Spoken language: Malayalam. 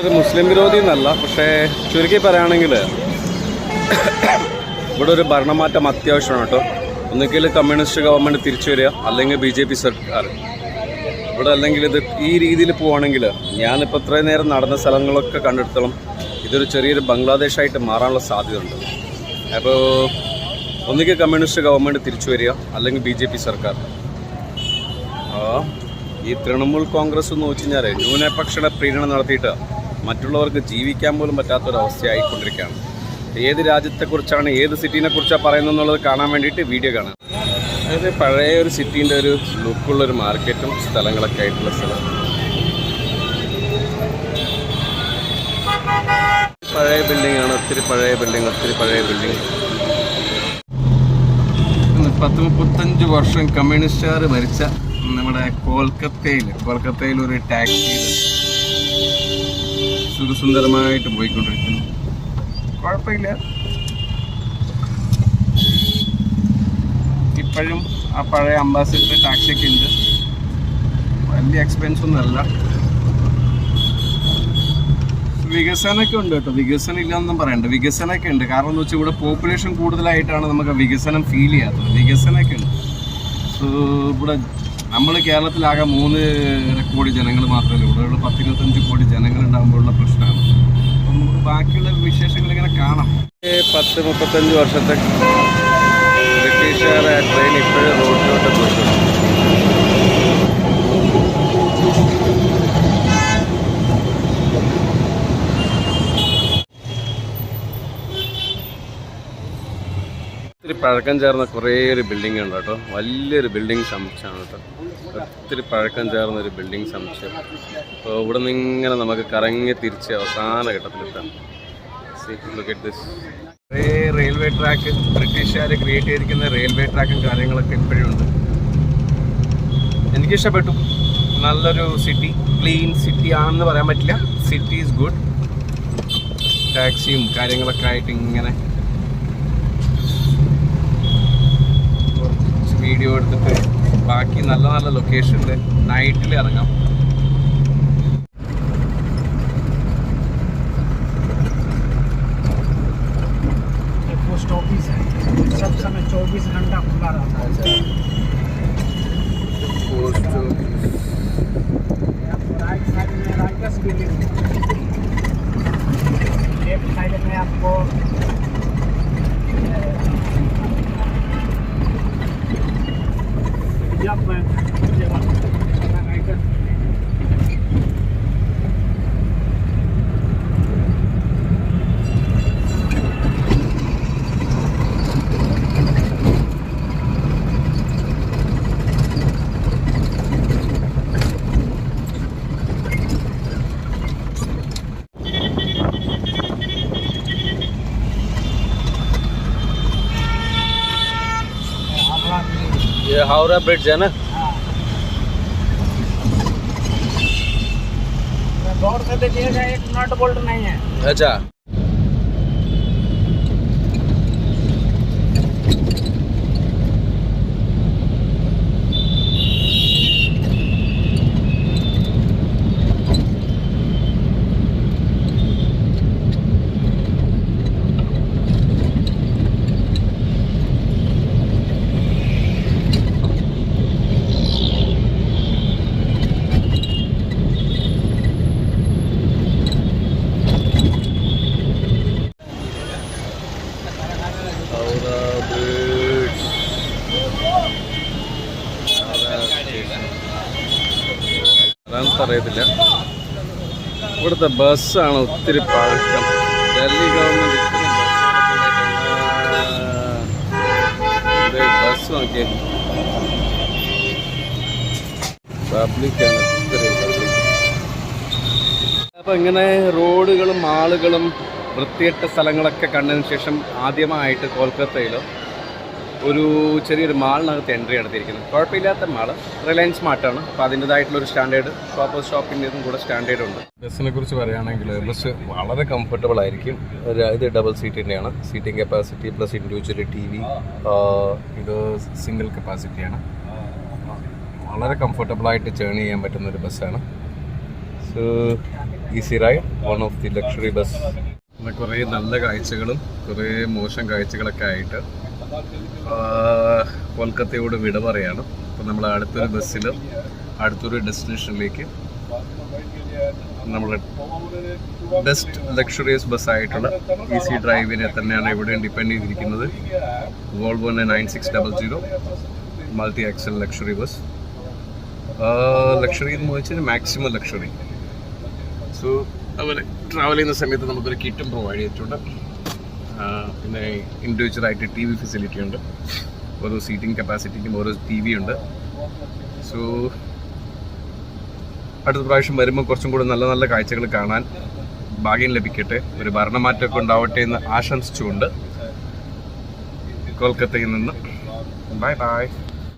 ഒരു മുസ്ലിം വിരോധി എന്നല്ല പക്ഷേ ചുരുക്കി പറയുകയാണെങ്കിൽ ഇവിടെ ഒരു ഭരണമാറ്റം അത്യാവശ്യമാണ് കേട്ടോ. ഒന്നുകിൽ കമ്മ്യൂണിസ്റ്റ് ഗവൺമെന്റ് തിരിച്ചു വരിക അല്ലെങ്കിൽ ബി ജെ പി സർക്കാർ. ഇവിടെ അല്ലെങ്കിൽ ഇത് ഈ രീതിയിൽ പോവുകയാണെങ്കിൽ ഞാനിപ്പോൾ ഇത്രയും നേരം നടന്ന സ്ഥലങ്ങളൊക്കെ കണ്ടെടുത്തോളം ഇതൊരു ചെറിയൊരു ബംഗ്ലാദേശായിട്ട് മാറാനുള്ള സാധ്യതയുണ്ട്. അപ്പോൾ ഒന്നുകിൽ കമ്മ്യൂണിസ്റ്റ് ഗവൺമെന്റ് തിരിച്ചു വരിക അല്ലെങ്കിൽ ബി ജെ പി സർക്കാർ. ഈ തൃണമൂൽ കോൺഗ്രസ് എന്ന് വെച്ച് കഴിഞ്ഞാൽ ന്യൂനപക്ഷയുടെ പ്രീണനം നടത്തിയിട്ട് മറ്റുള്ളവർക്ക് ജീവിക്കാൻ പോലും പറ്റാത്തൊരവസ്ഥയായിക്കൊണ്ടിരിക്കുകയാണ്. ഏത് രാജ്യത്തെക്കുറിച്ചാണ് ഏത് സിറ്റീനെ കുറിച്ചാണ് പറയുന്നത് എന്നുള്ളത് കാണാൻ വേണ്ടിയിട്ട് വീഡിയോ കാണാം. അതായത് പഴയ ഒരു സിറ്റീന്റെ ഒരു ലുക്കുള്ള ഒരു മാർക്കറ്റും സ്ഥലങ്ങളൊക്കെ ആയിട്ടുള്ള സ്ഥലം. പഴയ ബിൽഡിംഗ് ആണ് ഒത്തിരി പഴയ ബിൽഡിംഗ് ഒത്തിരി പഴയ ബിൽഡിംഗ് പത്ത് മുപ്പത്തഞ്ച് വർഷം കമ്മ്യൂണിസ്റ്റുകാർ മരിച്ച നമ്മുടെ കൊൽക്കത്തയിൽ കൊൽക്കത്തയിൽ ഒരു ടാക്സിയിൽ സുഖസുന്ദരമായിട്ട് പോയിക്കൊണ്ടിരിക്കുന്നു. കുഴപ്പമില്ല. ഇപ്പോഴും ആ പഴയ അംബാസിഡർ ടാക്സിയൊക്കെ ഉണ്ട്. വലിയ എക്സ്പെൻസ് ഒന്നും അല്ല. വികസനമൊക്കെ ഉണ്ട് കേട്ടോ. വികസനം ഇല്ലെന്നൊന്നും പറയണ്ട. വികസനമൊക്കെ ഉണ്ട്. കാരണം എന്ന് വെച്ചാൽ ഇവിടെ പോപ്പുലേഷൻ കൂടുതലായിട്ടാണ് നമുക്ക് വികസനം ഫീൽ ചെയ്യാത്തത്. വികസനമൊക്കെ ഉണ്ട്. സോ ഇവിടെ നമ്മൾ കേരളത്തിലാകെ മൂന്ന് കോടി ജനങ്ങൾ മാത്രമല്ല ഇവിടെ ഉള്ള പത്തിരുപത്തഞ്ച് കോടി ജനങ്ങൾ ഉണ്ടാകുമ്പോഴുള്ള പ്രശ്നമാണ് അപ്പം നമുക്ക് ബാക്കിയുള്ള വിശേഷങ്ങൾ ഇങ്ങനെ കാണാം. പത്ത് മുപ്പത്തഞ്ച് വർഷത്തെ ബ്രിട്ടീഷുകാരെ ട്രെയിൻ ഇപ്പോഴും റോഡിലോട്ട് പോയിട്ടുണ്ട് ഒത്തിരി പഴക്കം ചേർന്ന കുറേ ഒരു ബിൽഡിംഗ് ഉണ്ട് കേട്ടോ. വലിയൊരു ബിൽഡിംഗ് സമുച്ചയമാണ് കേട്ടോ. ഒത്തിരി പഴക്കം ചേർന്ന ഒരു ബിൽഡിംഗ് സമുച്ചയം. അപ്പോൾ ഇവിടെ നിന്ന് ഇങ്ങനെ നമുക്ക് കറങ്ങി തിരിച്ച് അവസാന ഘട്ടത്തിലെത്താം. കുറേ റെയിൽവേ ട്രാക്ക് ബ്രിട്ടീഷുകാർ ക്രിയേറ്റ് ചെയ്തിരിക്കുന്ന റെയിൽവേ ട്രാക്കും കാര്യങ്ങളൊക്കെ ഇപ്പോഴും ഉണ്ട്. എനിക്കിഷ്ടപ്പെട്ടു. നല്ലൊരു സിറ്റി ക്ലീൻ സിറ്റി ആണെന്ന് പറയാൻ പറ്റില്ല. സിറ്റി ഈസ് ഗുഡ് ടാക്സിയും കാര്യങ്ങളൊക്കെ ആയിട്ട് ഇങ്ങനെ കുറച്ച് വീഡിയോ എടുത്തിട്ട് ബാക്കി നല്ല നല്ല ലൊക്കേഷനിൽ നൈറ്റിൽ ഇറങ്ങാം ये पोस्ट ऑफिस है सब समय चौबीस घंटा खुला रहता है പോസ്റ്റ് आपको राइट साइड में राइटस बिल्डिंग ये हावड़ा ब्रिज है ना? हाँ। गौर से देखिएगा एक नट बोल्ट नहीं है। अच्छा। അറിയത്തില്ല. ഇവിടുത്തെ ബസ്സാണ് ഒത്തിരി പഴക്കം. ഡൽഹി ഗവൺമെന്റ് ഇത്രയും ബസ് നോക്കിയേ. പബ്ലിക്കാണ് പബ്ലിക് അപ്പോൾ ഇങ്ങനെ റോഡുകളും ആളുകളും വൃത്തിയിട്ട സ്ഥലങ്ങളൊക്കെ കണ്ടതിന് ശേഷം ആദ്യമായിട്ട് കൊൽക്കത്തയിൽ ഒരു ചെറിയൊരു മാളിനകത്ത് എൻട്രി നടത്തിയിരിക്കുന്നത് കുഴപ്പമില്ലാത്ത മാൾ റിലയൻസ് മാർട്ടാണ് അപ്പോൾ അതിന്റെതായിട്ടുള്ള ഒരു സ്റ്റാൻഡേർഡ് ഷോപ്പ് ഷോപ്പിന്റെതും കൂടെ സ്റ്റാൻഡേർഡ് ഉണ്ട്. ബസ്സിനെ കുറിച്ച് പറയുകയാണെങ്കിൽ ബസ് വളരെ കംഫർട്ടബിൾ ആയിരിക്കും. ഇത് double സീറ്റിന്റെയാണ് seating capacity plus individual T V ഇത് സിംഗിൾ കപ്പാസിറ്റിയാണ് വളരെ കംഫർട്ടബിളായിട്ട് ചേൺ ചെയ്യാൻ പറ്റുന്ന ഒരു ബസ്സാണ് so easy ride one of the luxury bus കുറേ നല്ല കാഴ്ചകളും കുറേ മോശം കാഴ്ചകളൊക്കെ ആയിട്ട് കൊൽക്കത്തയോട് വിട പറയാണ്. അപ്പം നമ്മൾ അടുത്തൊരു ബസ്സിൽ അടുത്തൊരു ഡെസ്റ്റിനേഷനിലേക്ക് നമ്മുടെ ബെസ്റ്റ് ലക്ഷറിയസ് ബസ്സായിട്ടുള്ള ഇ സി ഡ്രൈവിനെ തന്നെയാണ് ഇവിടെയും ഡിപ്പെൻഡ് ചെയ്തിരിക്കുന്നത്. വോൾവോന്റെ nine six double zero multi axle luxury bus. Luxury എന്ന് ചോദിച്ചാൽ മാക്സിമം ലക്ഷറി. സോ അവർ ട്രാവൽ ചെയ്യുന്ന സമയത്ത് നമുക്കൊരു കിറ്റും പ്രൊവൈഡ് ചെയ്തിട്ടുണ്ട്. പിന്നെ ഇൻഡിവിജ്വലായിട്ട് ടി വി ഫെസിലിറ്റി ഉണ്ട്. ഓരോ സീറ്റിംഗ് കപ്പാസിറ്റിക്കും ഓരോ ടി വി ഉണ്ട്. സോ അടുത്ത പ്രാവശ്യം വരുമ്പോൾ കുറച്ചും കൂടെ നല്ല നല്ല കാഴ്ചകൾ കാണാൻ ഭാഗ്യം ലഭിക്കട്ടെ. ഒരു ഭരണമാറ്റമൊക്കെ ഉണ്ടാവട്ടെ എന്ന് ആശംസിച്ചുകൊണ്ട് കൊൽക്കത്തയിൽ നിന്ന്. Bye bye